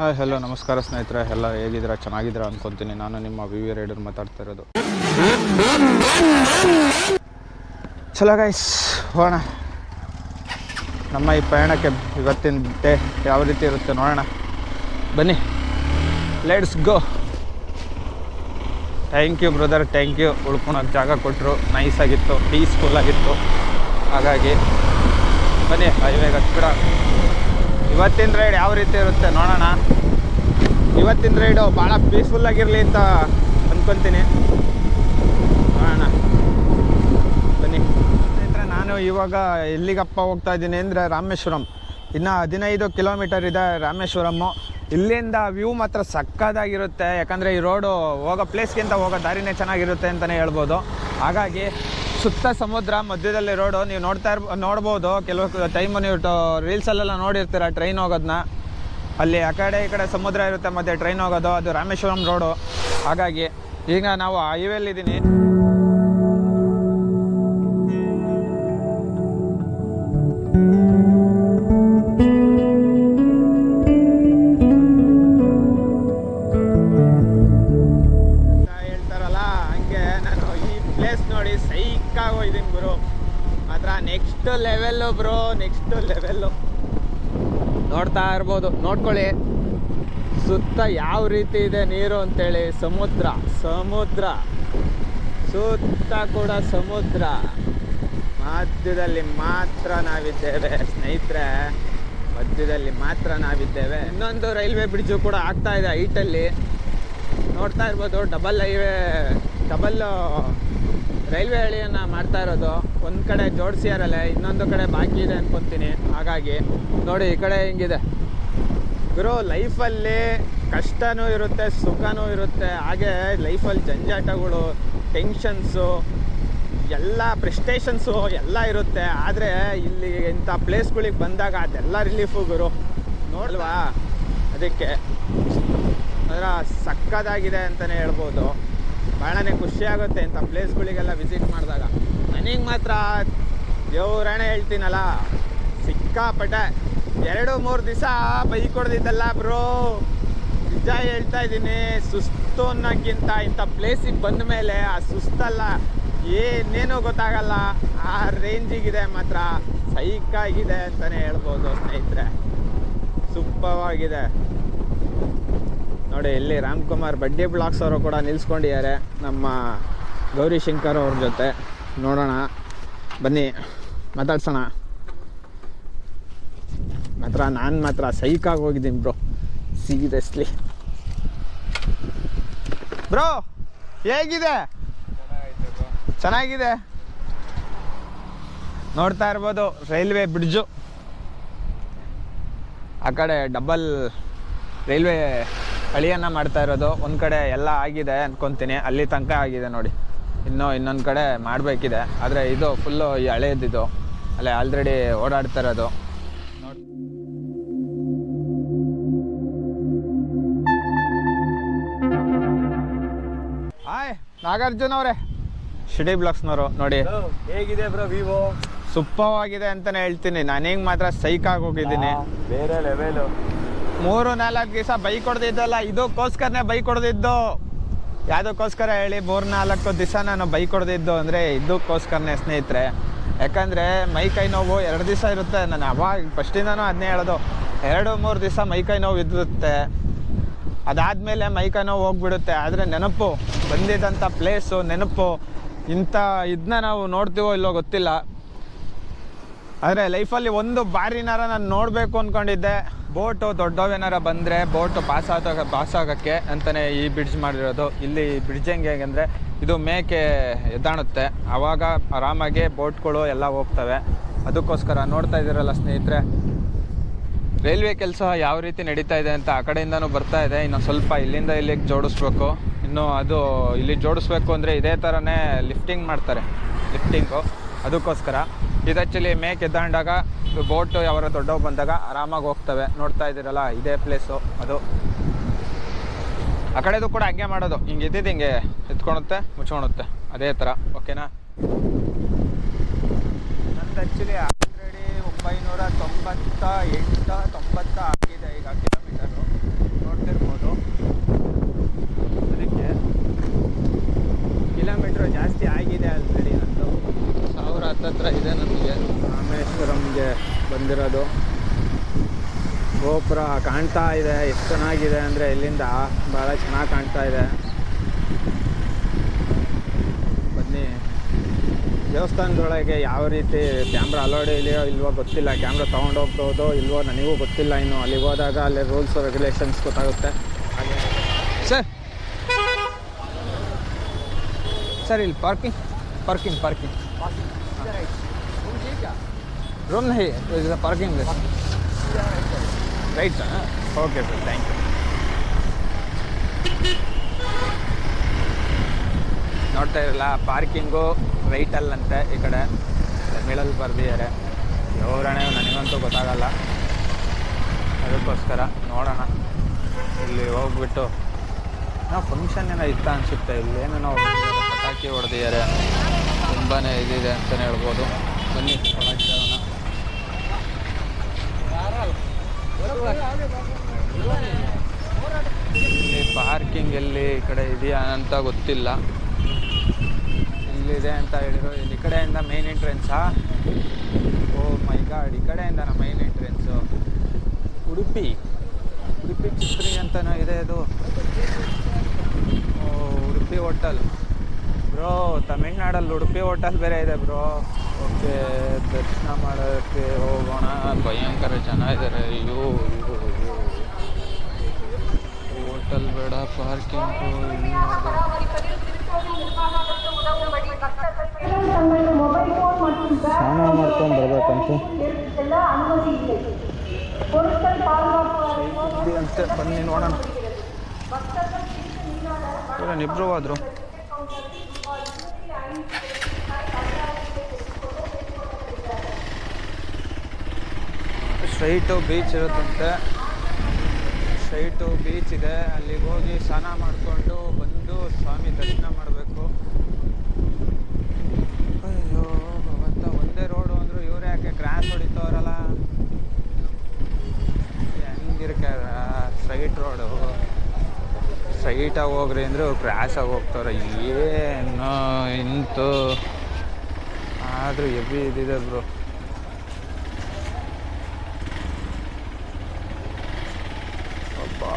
Hi hello ನಮಸ್ಕಾರ ಸ್ನೇಹಿತರೆ. ಎಲ್ಲ ಹೇಗಿದ್ದೀರಾ? ಚೆನ್ನಾಗಿದ್ದೀರಾ ಅನ್ಕೊಂತೀನಿ. ನಾನು ನಿಮ್ಮ ವಿ ವಿ ರೈಡರ್ ಮಾತಾಡ್ತಾ ಇರೋದು. ಚಲೋ ಗೈಸ್ ಹೋಗೋಣ. ನಮ್ಮ ಈ ಪಯಣಕ್ಕೆ ಇವತ್ತಿನ ಡೇ ಯಾವ ರೀತಿ ಇರುತ್ತೆ ನೋಡೋಣ. ಬನ್ನಿ. Let's go thank you brother thank you ಉಳ್ಕೊಳಕ್ಕೆ ಜಾಗ ಕೊಟ್ಟರು ನೈಸ್ ಆಗಿತ್ತು. ಪೀಸ್ಫುಲ್ ಆಗಿತ್ತು. ಹಾಗಾಗಿ ಬನ್ನಿ ಹೈವೇಗೆ ಹತ್ತಿರ ಇವತ್ತಿನ ರೈಡ್ ಯಾವ ರೀತಿ ಇರುತ್ತೆ ನೋಡೋಣ. ಇವತ್ತಿನ ರೈಡು ಭಾಳ ಪೀಸ್ಫುಲ್ ಆಗಿರಲಿ ಅಂತ ಅಂದ್ಕೊತೀನಿ ನೋಡೋಣ. ಬನ್ನಿ. ಸ್ನೇಹಿತರೆ, ನಾನು ಇವಾಗ ಎಲ್ಲಿಗಪ್ಪ ಹೋಗ್ತಾ ಇದ್ದೀನಿ ಅಂದರೆ ರಾಮೇಶ್ವರಂ. ಇನ್ನು ಹದಿನೈದು ಕಿಲೋಮೀಟರ್ ಇದೆ ರಾಮೇಶ್ವರಮ್ಮು ಇಲ್ಲಿಂದ ವ್ಯೂ ಮಾತ್ರ ಸಕ್ಕದಾಗಿರುತ್ತೆ. ಯಾಕಂದರೆ ಈ ರೋಡು ಹೋಗೋ ಪ್ಲೇಸ್ಗಿಂತ ಹೋಗೋ ದಾರಿನೇ ಚೆನ್ನಾಗಿರುತ್ತೆ ಅಂತಲೇ ಹೇಳ್ಬೋದು. ಹಾಗಾಗಿ ಸುತ್ತ ಸಮುದ್ರ ಮಧ್ಯದಲ್ಲಿ ರೋಡು ನೀವು ನೋಡ್ತಾ ಇರ್ಬ, ನೋಡ್ಬೋದು. ಕೆಲವು ಟೈಮು ನೀವು ರೀಲ್ಸಲ್ಲೆಲ್ಲ ನೋಡಿರ್ತೀರ ಟ್ರೈನ್ ಹೋಗೋದನ್ನ ಅಲ್ಲಿ ಆ ಕಡೆ ಈ ಕಡೆ ಸಮುದ್ರ ಇರುತ್ತೆ, ಮತ್ತು ಟ್ರೈನ್ ಹೋಗೋದು, ಅದು ರಾಮೇಶ್ವರಂ ರೋಡು ಹಾಗಾಗಿ ಈಗ ನಾವು ಹೈವೇಲಿದ್ದೀನಿ ಸೈಕಾಗಿ ಬ್ರೋ ಮಾತ್ರ next level bro next level ನೋಡ್ತಾ ಇರ್ಬೋದು, ನೋಡ್ಕೊಳ್ಳಿ. ಸುತ್ತ ಯಾವ ರೀತಿ ಇದೆ ನೀರು ಅಂತೇಳಿ? ಸಮುದ್ರ ಸಮುದ್ರ. ಸುತ್ತ ಕೂಡ ಸಮುದ್ರ. ಮಧ್ಯದಲ್ಲಿ ಮಾತ್ರ ನಾವಿದ್ದೇವೆ, ಸ್ನೇಹಿತರೆ. ಮಧ್ಯದಲ್ಲಿ ಮಾತ್ರ ನಾವಿದ್ದೇವೆ. ಇನ್ನೊಂದು ರೈಲ್ವೆ ಬ್ರಿಡ್ಜು ಕೂಡ ಆಗ್ತಾ ಇದೆ ಹೈಟಲ್ಲಿ. ನೋಡ್ತಾ ಇರ್ಬೋದು ಡಬಲ್ ಹೈವೇ ಡಬಲ್ ರೈಲ್ವೆ ಹಳಿಯನ್ನು ಮಾಡ್ತಾ ಇರೋದು, ಒಂದು ಕಡೆ ಜೋಡಿಸಿಯಾರಲ್ಲ ಇನ್ನೊಂದು ಕಡೆ ಬಾಕಿ ಇದೆ ಅನ್ಕೊತೀನಿ. ಹಾಗಾಗಿ ನೋಡಿ, ಈ ಕಡೆ ಹಿಂಗಿದೆ. ಗುರು, ಲೈಫಲ್ಲಿ ಕಷ್ಟನೂ ಇರುತ್ತೆ, ಸುಖನೂ ಇರುತ್ತೆ. ಹಾಗೆ ಲೈಫಲ್ಲಿ ಜಂಜಾಟಗಳು, ಟೆನ್ಷನ್ಸು, ಎಲ್ಲ ಪ್ರೆಸ್ಟೇಷನ್ಸು ಎಲ್ಲ ಇರುತ್ತೆ. ಆದರೆ ಇಲ್ಲಿ ಇಂಥ ಪ್ಲೇಸ್ಗಳಿಗೆ ಬಂದಾಗ ಅದೆಲ್ಲ ರಿಲೀಫು ಗುರು. ನೋಡಲ್ವಾ? ಅದಕ್ಕೆ ಅದರ ಸಕ್ಕದಾಗಿದೆ ಅಂತಲೇ ಹೇಳ್ಬೋದು. ಭಾಳನೇ ಖುಷಿ ಆಗುತ್ತೆ ಇಂಥ ಪ್ಲೇಸ್ಗಳಿಗೆಲ್ಲ ವಿಸಿಟ್ ಮಾಡಿದಾಗ. ನನಗೆ ಮಾತ್ರ ದೇವ್ರಾಣೆ ಹೇಳ್ತೀನಲ್ಲ, ಸಿಕ್ಕಾಪಟ್ಟೆ. ಎರಡು, ಮೂರು ದಿವಸ ಬೈಕ್ ಹೊಡೆದಿದ್ದಲ್ಲ ಬ್ರೋ. ನಿಜ ಹೇಳ್ತಾ ಇದ್ದೀನಿ, ಸುಸ್ತು ಅನ್ನೋಕ್ಕಿಂತ ಇಂಥ ಪ್ಲೇಸಿಗೆ ಬಂದ ಮೇಲೆ ಆ ಸುಸ್ತಲ್ಲ ಏನೇನೂ ಗೊತ್ತಾಗಲ್ಲ, ಆ ರೇಂಜಿಗಿದೆ ಮಾತ್ರ. ಸೈಕಾಗಿದೆ ಅಂತಲೇ ಹೇಳ್ಬೋದು ಸ್ನೇಹಿತರೆ. ಸೂಪರ್ವಾಗಿದೆ. ನೋಡಿ, ಇಲ್ಲಿ ರಾಮ್ಕುಮಾರ್ ಬಡ್ಡಿ ಬ್ಲಾಕ್ಸ್ ಅವರು ಕೂಡ ನಿಲ್ಸ್ಕೊಂಡಿದ್ದಾರೆ. ನಮ್ಮ ಗೌರಿ ಶಂಕರ್ ಅವ್ರ ಜೊತೆ. ನೋಡೋಣ. ಬನ್ನಿ, ಮಾತಾಡ್ಸೋಣ. ಮಾತ್ರ, ನಾನು ಮಾತ್ರ ಸೈಕಾಗಿ ಹೋಗಿದ್ದೀನಿ ಬ್ರೋ. ಸೀರಿಯಸ್ಲಿ. ಬ್ರೋ, ಹೇಗಿದೆ? ಚೆನ್ನಾಗಿದೆ. ನೋಡ್ತಾ ಇರ್ಬೋದು, ರೈಲ್ವೆ ಬ್ರಿಡ್ಜು. ಆ ಕಡೆ ಡಬಲ್ ರೈಲ್ವೆ ಹಳಿಯನ್ನು ಮಾಡ್ತಾ ಇರೋದು ಒಂದು ಕಡೆ ಎಲ್ಲ ಆಗಿದೆ ಅಂದ್ಕೊತೀನಿ ಅಲ್ಲಿ ತನಕ ಆಗಿದೆ ನೋಡಿ. ಇನ್ನೂ ಇನ್ನೊಂದು ಕಡೆ ಮಾಡಬೇಕಿದೆ. ಆದರೆ ಇದು ಫುಲ್ಲು ಈ ಹಳೆಯದಿದು ಅಲ್ಲೇ ಆಲ್ರೆಡಿ ಓಡಾಡ್ತಾ ಇರೋದು. ನೋಡಿ ಹಾಯ್ ನಾಗಾರ್ಜುನ್ ಅವರೇ. ಶಿಡಿ ಬ್ಲಾಕ್ಸ್ನವರು ನೋಡಿ. ಹೇಗಿದೆ ಬ್ರೋ ವಿವೋ? ಸೂಪರ್ವಾಗಿದೆ ಅಂತಾನೆ ಹೇಳ್ತೀನಿ. ನನಗೆ ಮಾತ್ರ ಸೈಕ್ ಆಗೋಗಿದ್ದೀನಿ ಬೇರೆ ಲೆವೆಲು ಮೂರು ನಾಲ್ಕು ದಿವಸ ಬೈಕ್ ಹೊಡೆದಿದ್ದಲ್ಲ ಇದಕ್ಕೋಸ್ಕರನೇ ಬೈಕ್ ಹೊಡೆದಿದ್ದು ಯಾವುದಕ್ಕೋಸ್ಕರ ಹೇಳಿ, ಮೂರು ನಾಲ್ಕು ದಿವಸ ನಾನು ಬೈಕ್ ಹೊಡೆದಿದ್ದು ಅಂದರೆ ಇದಕ್ಕೋಸ್ಕರನೇ ಸ್ನೇಹಿತರೆ. ಯಾಕಂದರೆ ಮೈ ಕೈ ನೋವು ಎರಡು ದಿವಸ ಇರುತ್ತೆ, ನಾನು ಅವಾಗ ಫಸ್ಟಿಂದನೂ ಅದನ್ನೇ ಹೇಳೋದು. ಎರಡು, ಮೂರು ದಿವಸ ಮೈ ಕೈ ನೋವು ಇರುತ್ತೆ. ಅದಾದಮೇಲೆ ಮೈ ಕೈ ನೋವು ಹೋಗ್ಬಿಡುತ್ತೆ. ಆದರೆ ನೆನಪು, ಬಂದಿದ್ದಂಥ ಪ್ಲೇಸು ನೆನಪು, ಇಂಥ ಇದನ್ನ ನಾವು ನೋಡ್ತೀವೋ ಇಲ್ಲೋ ಗೊತ್ತಿಲ್ಲ. ಆದರೆ ಲೈಫಲ್ಲಿ ಒಂದು ಬಾರಿನಾರ ನಾನು ನೋಡಬೇಕು ಅಂದ್ಕೊಂಡಿದ್ದೆ ಬೋಟು ದೊಡ್ಡವೇನಾರ ಬಂದರೆ ಬೋಟು ಪಾಸ್ ಆಗ ಪಾಸ್ ಆಗೋಕ್ಕೆ ಅಂತಲೇ ಈ ಬ್ರಿಡ್ಜ್ ಮಾಡಿರೋದು. ಇಲ್ಲಿ ಬ್ರಿಡ್ಜ್ ಹೆಂಗೆ ಅಂದರೆ ಇದು ಮೇಕೆ ಎದ್ದಾಣುತ್ತೆ. ಆವಾಗ ಆರಾಮಾಗಿ ಬೋಟ್ಗಳು ಎಲ್ಲ ಹೋಗ್ತವೆ. ಅದಕ್ಕೋಸ್ಕರ ನೋಡ್ತಾ ಇದ್ದೀರಲ್ಲ ಸ್ನೇಹಿತರೆ ರೈಲ್ವೆ ಕೆಲಸ ಯಾವ ರೀತಿ ನಡೀತಾ ಇದೆ ಅಂತ ಆ ಕಡೆಯಿಂದನೂ ಬರ್ತಾ ಇದೆ. ಇನ್ನು ಸ್ವಲ್ಪ ಇಲ್ಲಿಂದ ಇಲ್ಲಿಗೆ ಜೋಡಿಸ್ಬೇಕು. ಇನ್ನು ಅದು ಇಲ್ಲಿ ಜೋಡಿಸ್ಬೇಕು ಅಂದರೆ ಇದೇ ಥರನೇ ಲಿಫ್ಟಿಂಗ್ ಮಾಡ್ತಾರೆ. ಲಿಫ್ಟಿಂಗು ಅದಕ್ಕೋಸ್ಕರ ಇದು ಆ್ಯಕ್ಚುಲಿ ಮೇಕ್ ಎದ್ದಾಂಡಾಗ ಬೋಟು ಯಾವ ದೊಡ್ಡವು ಬಂದಾಗ ಆರಾಮಾಗಿ ಹೋಗ್ತವೆ. ನೋಡ್ತಾ ಇದ್ದೀರಲ್ಲ, ಇದೇ ಪ್ಲೇಸು ಅದು. ಆ ಕಡೆದು ಕೂಡ ಹಂಗೆ ಮಾಡೋದು. ಹಿಂಗೆ ಇದ್ದಿದ್ದು ಹಿಂಗೆ ಎತ್ಕೊಳುತ್ತೆ ಮುಚ್ಕೊಳುತ್ತೆ ಅದೇ ಥರ ಓಕೆನಾ ನಂದು ಆ್ಯಕ್ಚುಲಿ ಆಲ್ರೆಡಿ ಒಂಬೈನೂರ ತೊಂಬತ್ತ ಎಂಟ, ತೊಂಬತ್ತ ಆಗಿದೆ ಈಗ ಕಿಲೋಮೀಟರು ನೋಡ್ತಿರ್ಬೋದು. ಅದಕ್ಕೆ ಕಿಲೋಮೀಟ್ರು ಜಾಸ್ತಿ ಆಗಿದೆ ಆಲ್ರೆಡಿ ಬಂದಿರೋದು. ಗೋಪುರ ಕಾಣ್ತಾ ಇದೆ ಎಷ್ಟು ಚೆನ್ನಾಗಿದೆ ಅಂದರೆ ಇಲ್ಲಿಂದ ಭಾಳ ಚೆನ್ನಾಗಿ ಕಾಣ್ತಾ ಇದೆ. ಬನ್ನಿ. ದೇವಸ್ಥಾನದೊಳಗೆ ಯಾವ ರೀತಿ ಕ್ಯಾಮ್ರಾ ಅಲೋಡ್ ಇದೆಯೋ ಇಲ್ವೋ ಗೊತ್ತಿಲ್ಲ. ಕ್ಯಾಮ್ರಾ ತೊಗೊಂಡೋಗ್ಬೋದು ಇಲ್ವೋ ನನಗೂ ಗೊತ್ತಿಲ್ಲ ಇನ್ನು. ಅಲ್ಲಿಗೆ ಹೋದಾಗ ಅಲ್ಲಿ ರೂಲ್ಸ್ ರೆಗ್ಯುಲೇಷನ್ಸ್ ಗೊತ್ತಾಗುತ್ತೆ. ಹಾಗೆ. ಸರ್. ಸರ್ ಇಲ್ಲಿ ಪಾರ್ಕಿಂಗ್ ಪಾರ್ಕಿಂಗ್ ಪಾರ್ಕಿಂಗ್. ರೂಮ್ ನಹಿ is parking right sir okay sir thank you ನೋಡ್ತಾ ಇರಲ್ಲ ಪಾರ್ಕಿಂಗು ರೈಟಲ್ಲಂತೆ ಈ ಕಡೆ. ತಮಿಳಲ್ಲಿ ಬರೆದಿದ್ದಾರೆ. ಯಾವ್ರಣೆ ನನಗಂತೂ ಗೊತ್ತಾಗಲ್ಲ. ಅದಕ್ಕೋಸ್ಕರ ನೋಡೋಣ. ಇಲ್ಲಿ ಹೋಗ್ಬಿಟ್ಟು. ನಾವು ಫಂಕ್ಷನ್ ಏನೋ ಇತ್ತ ಅನಿಸುತ್ತೆ. ಇಲ್ಲೇನೋ ನಾವು ಪಟಾಕಿ ಹೊಡೆದಿದ್ದಾರೆ. ತುಂಬಾ ಇದಿದೆ ಅಂತಲೇ ಹೇಳ್ಬೋದು. ಬನ್ನಿ. ಇಲ್ಲಿ ಪಾರ್ಕಿಂಗ್ ಎಲ್ಲಿ ಈ ಕಡೆ ಇದೆಯಾ ಅಂತ ಗೊತ್ತಿಲ್ಲ. ಇಲ್ಲಿದೆ ಅಂತ ಹೇಳಿದ್ರು ಇಲ್ಲಿ ಕಡೆಯಿಂದ ಮೇನ್ ಎಂಟ್ರೆನ್ಸಾ ಓ ಮೈ ಗಾಡ್ ಈ ಕಡೆಯಿಂದ ಮೈನ್ ಎಂಟ್ರೆನ್ಸು ಉಡುಪಿ. ಉಡುಪಿ ಚಿತ್ರಿ ಅಂತನೋ ಇದೆ ಅದು. ಓ, ಉಡುಪಿ ಹೋಟೆಲ್ ತಮಿಳ್ನಾಡಲ್ಲಿ ಉಡುಪಿ ಹೋಟೆಲ್ ಬೇರೆ ಇದೆ ಬ್ರೋ. ಓಕೆ ದರ್ಶನ ಮಾಡೋಕ್ಕೆ ಹೋಗೋಣ. ಭಯಂಕರ ಚೆನ್ನಾಗಿದ್ದಾರೆ ಇದ್ದಾರೆ ಅಯ್ಯೋ ಹೋಟೆಲ್ ಬೇಡ ಪಾರ್ಕಿಂಗು ಸ್ನಾನ ಮಾಡ್ಕೊಂಡು ಬರ್ಬೇಕಂತ. ಅಂತೆ ಬನ್ನಿ ನೋಡೋಣ. ಇಬ್ಬರು ಹೋದ್ರು. ಸ್ಟ್ರೈಟು ಬೀಚ್ ಇರುತ್ತಂತೆ. ಸ್ಟ್ರೈಟು ಬೀಚ್ ಇದೆ. ಅಲ್ಲಿಗೆ ಹೋಗಿ ಸ್ನಾನ ಮಾಡಿಕೊಂಡು ಬಂದು ಸ್ವಾಮಿ ದರ್ಶನ ಮಾಡಬೇಕು ಅಯ್ಯೋ ಭಗವಂತ ಒಂದೇ ರೋಡು ಅಂದರು ಇವ್ರು ಯಾಕೆ ಕ್ರಾಸ್ ಹೊಡಿತವ್ರಲ್ಲ ಹೆಂಗಿರ್ಕಾರ ಸ್ಟ್ರೈಟ್ ರೋಡು ಸ್ಟ್ರೈಟಾಗಿ ಹೋಗ್ರಿ ಅಂದರು ಆಗಿ ಹೋಗ್ತಾರೆ ಏನು ಇಂತು ಆದರೂ ಎವಿ ಇದಿದೆ ಬ್ರೋ ಅಬ್ಬಾ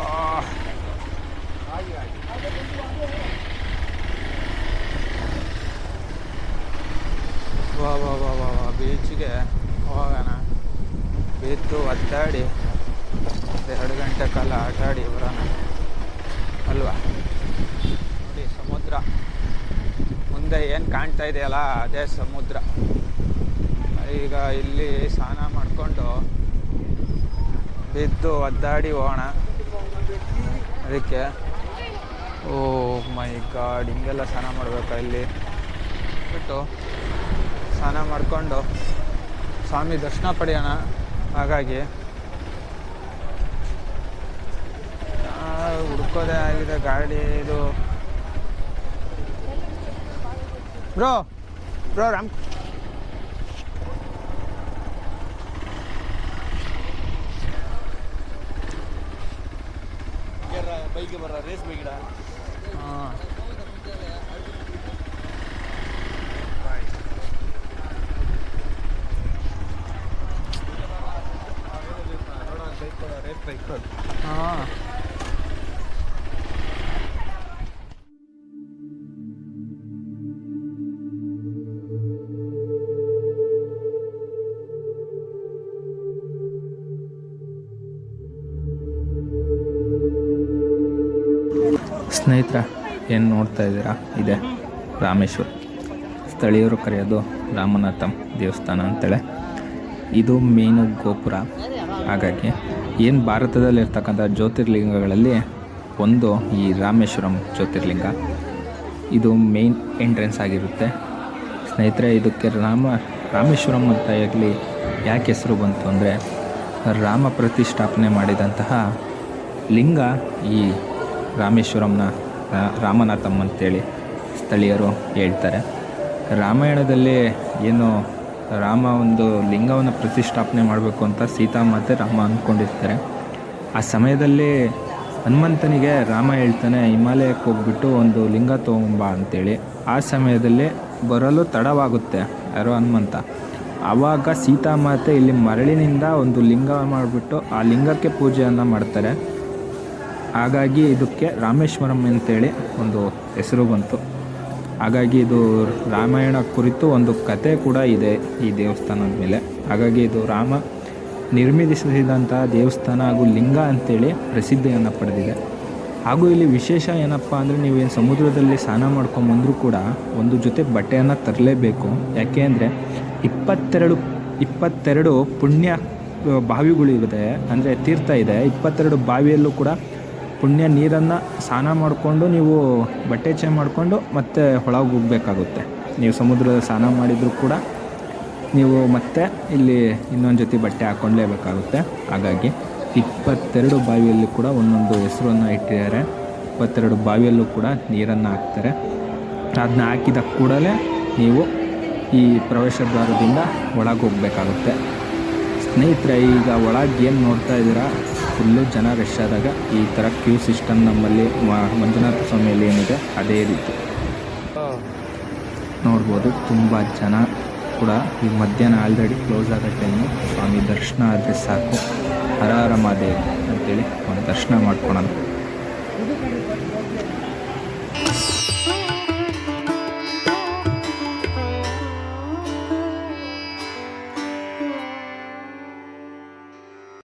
ವಾ ವಾ ವಾ ವಾ ವಾ ಬೀಚ್ಗೆ ಹೋಗೋಣ ಬಿದ್ದು ಒದ್ದಾಡಿ ಎರಡು ಗಂಟೆ ಕಾಲ ಆಟ ಆಡಿ ಬರೋಣ ಅಲ್ವಾ ನೋಡಿ ಸಮುದ್ರ ಮುಂದೆ ಏನು ಕಾಣ್ತಾ ಇದೆಯಲ್ಲ, ಅದೇ ಸಮುದ್ರ. ಈಗ ಇಲ್ಲಿ ಸ್ನಾನ ಮಾಡಿಕೊಂಡು ಬಿದ್ದು ಒದ್ದಾಡಿ ಹೋಗೋಣ. ಅದಕ್ಕೆ, ಓ ಮೈ ಗಾಡ್, ಹಿಂಗೆಲ್ಲ ಸ್ನಾನ ಮಾಡಬೇಕಾ ಇಲ್ಲಿ? ಬಿಟ್ಟು ಸ್ನಾನ ಮಾಡಿಕೊಂಡು ಸ್ವಾಮಿ ದರ್ಶನ ಪಡೆಯೋಣ. ಹಾಗಾಗಿ ಹುಡ್ಕೋದೇ ಆಗಿದೆ, ಗಾಡಿ ಇದು. ಬ್ರೋ ಬ್ರೋ ರಾಮ್ ಬೈಕ್ ಬರ ರೇಸ್ ಬೈಕ್ ಹಾಂ ರೇಸ್ ಬೈಕ್ ಸ್ನೇಹಿತರ, ಏನು ನೋಡ್ತಾ ಇದ್ದೀರಾ? ಇದೆ ರಾಮೇಶ್ವರ. ಸ್ಥಳೀಯರು ಕರೆಯೋದು ರಾಮನಾಥಂ ದೇವಸ್ಥಾನ ಅಂತೇಳಿ. ಇದು ಮೇನು ಗೋಪುರ. ಹಾಗಾಗಿ ಏನು ಭಾರತದಲ್ಲಿರ್ತಕ್ಕಂಥ ಜ್ಯೋತಿರ್ಲಿಂಗಗಳಲ್ಲಿ ಒಂದು ಈ ರಾಮೇಶ್ವರಂ ಜ್ಯೋತಿರ್ಲಿಂಗ. ಇದು ಮೇನ್ ಎಂಟ್ರೆನ್ಸ್ ಆಗಿರುತ್ತೆ. ಸ್ನೇಹಿತರೆ, ಇದಕ್ಕೆ ರಾಮ, ರಾಮೇಶ್ವರಂ ಅಂತ ಆಗಲಿ ಯಾಕೆ ಹೆಸರು ಬಂತು ಅಂದರೆ ರಾಮ ಪ್ರತಿಷ್ಠಾಪನೆ ಮಾಡಿದಂತಹ ಲಿಂಗ ಈ ರಾಮೇಶ್ವರಂನ ರಾಮನಾಥಮ್ಮ ರಾಮನಾಥಂ ಅಂತೇಳಿ ಸ್ಥಳೀಯರು ಹೇಳ್ತಾರೆ. ರಾಮಾಯಣದಲ್ಲಿ ಏನು ರಾಮ ಒಂದು ಲಿಂಗವನ್ನು ಪ್ರತಿಷ್ಠಾಪನೆ ಮಾಡಬೇಕು ಅಂತ ಸೀತಾ ಮಾತೆ ರಾಮ ಅಂದ್ಕೊಂಡಿರ್ತಾರೆ ಆ ಸಮಯದಲ್ಲಿ ಹನುಮಂತನಿಗೆ ರಾಮ ಹೇಳ್ತಾನೆ, ಹಿಮಾಲಯಕ್ಕೆ ಹೋಗ್ಬಿಟ್ಟು ಒಂದು ಲಿಂಗ ತೊಗೊಂಬ ಅಂತೇಳಿ. ಆ ಸಮಯದಲ್ಲಿ ಬರಲು ತಡವಾಗುತ್ತೆ ಯಾರೋ ಹನುಮಂತ. ಆವಾಗ ಸೀತಾಮಾತೆ ಇಲ್ಲಿ ಮರಳಿನಿಂದ ಒಂದು ಲಿಂಗ ಮಾಡಿಬಿಟ್ಟು ಆ ಲಿಂಗಕ್ಕೆ ಪೂಜೆಯನ್ನು ಮಾಡ್ತಾರೆ. ಹಾಗಾಗಿ ಇದಕ್ಕೆ ರಾಮೇಶ್ವರಂ ಅಂತೇಳಿ ಒಂದು ಹೆಸರು ಬಂತು. ಹಾಗಾಗಿ ಇದು ರಾಮಾಯಣ ಕುರಿತು ಒಂದು ಕತೆ ಕೂಡ ಇದೆ ಈ ದೇವಸ್ಥಾನದ ಮೇಲೆ. ಹಾಗಾಗಿ ಇದು ರಾಮ ನಿರ್ಮಿಸಿದಂತಹ ದೇವಸ್ಥಾನ ಹಾಗೂ ಲಿಂಗ ಅಂತೇಳಿ ಪ್ರಸಿದ್ಧಿಯನ್ನು ಪಡೆದಿದೆ. ಹಾಗೂ ಇಲ್ಲಿ ವಿಶೇಷ ಏನಪ್ಪ ಅಂದರೆ ನೀವೇನು ಸಮುದ್ರದಲ್ಲಿ ಸ್ನಾನ ಮಾಡ್ಕೊಂಬಂದರೂ ಕೂಡ ಒಂದು ಜೊತೆ ಬಟ್ಟೆಯನ್ನು ತರಲೇಬೇಕು. ಯಾಕೆ ಅಂದರೆ ಇಪ್ಪತ್ತೆರಡು ಇಪ್ಪತ್ತೆರಡು ಪುಣ್ಯ ಬಾವಿಗಳಿದೆ, ಅಂದರೆ ತೀರ್ಥ ಇದೆ. ಇಪ್ಪತ್ತೆರಡು ಬಾವಿಯಲ್ಲೂ ಕೂಡ ಪುಣ್ಯ ನೀರನ್ನು ಸ್ನಾನ ಮಾಡಿಕೊಂಡು ನೀವು ಬಟ್ಟೆ ಚೇಂಜ್ ಮಾಡಿಕೊಂಡು ಮತ್ತೆ ಒಳಗೆ ಹೋಗಬೇಕಾಗುತ್ತೆ. ನೀವು ಸಮುದ್ರದ ಸ್ನಾನ ಮಾಡಿದರೂ ಕೂಡ ನೀವು ಮತ್ತೆ ಇಲ್ಲಿ ಇನ್ನೊಂದು ಜೊತೆ ಬಟ್ಟೆ ಹಾಕ್ಕೊಳ್ಳೇಬೇಕಾಗುತ್ತೆ ಹಾಗಾಗಿ ಇಪ್ಪತ್ತೆರಡು ಬಾವಿಯಲ್ಲಿ ಕೂಡ ಒಂದೊಂದು ಹೆಸರನ್ನು ಇಟ್ಟಿದ್ದಾರೆ. ಇಪ್ಪತ್ತೆರಡು ಬಾವಿಯಲ್ಲೂ ಕೂಡ ನೀರನ್ನು ಹಾಕ್ತಾರೆ. ಅದನ್ನ ಹಾಕಿದ ಕೂಡಲೇ ನೀವು ಈ ಪ್ರವೇಶ ದ್ವಾರದಿಂದ ಒಳಗೆ ಹೋಗಬೇಕಾಗುತ್ತೆ. ಸ್ನೇಹಿತರೆ, ಈಗ ಒಳಗೆ ಏನು ನೋಡ್ತಾ ಇದ್ದೀರಾ? ಫುಲ್ಲು ಜನ ರಶ್ ಆದಾಗ ಈ ಥರ ಕ್ಯೂ ಸಿಸ್ಟಮ್ ನಮ್ಮಲ್ಲಿ ಮಂಜುನಾಥ ಸ್ವಾಮಿಯಲ್ಲಿ ಏನಿದೆ, ಅದೇ ರೀತಿ. ನೋಡ್ಬೋದು, ತುಂಬ ಜನ ಕೂಡ ಈ ಮಧ್ಯಾಹ್ನ ಆಲ್ರೆಡಿ ಕ್ಲೋಸ್ ಆದ ಟೈಮು ಸ್ವಾಮಿ ದರ್ಶನ ಆದರೆ ಸಾಕು. ಹರಾರಮಾದೇವಿ ಅಂತೇಳಿ ಒಂದು ದರ್ಶನ ಮಾಡ್ಕೊಳೋಣ.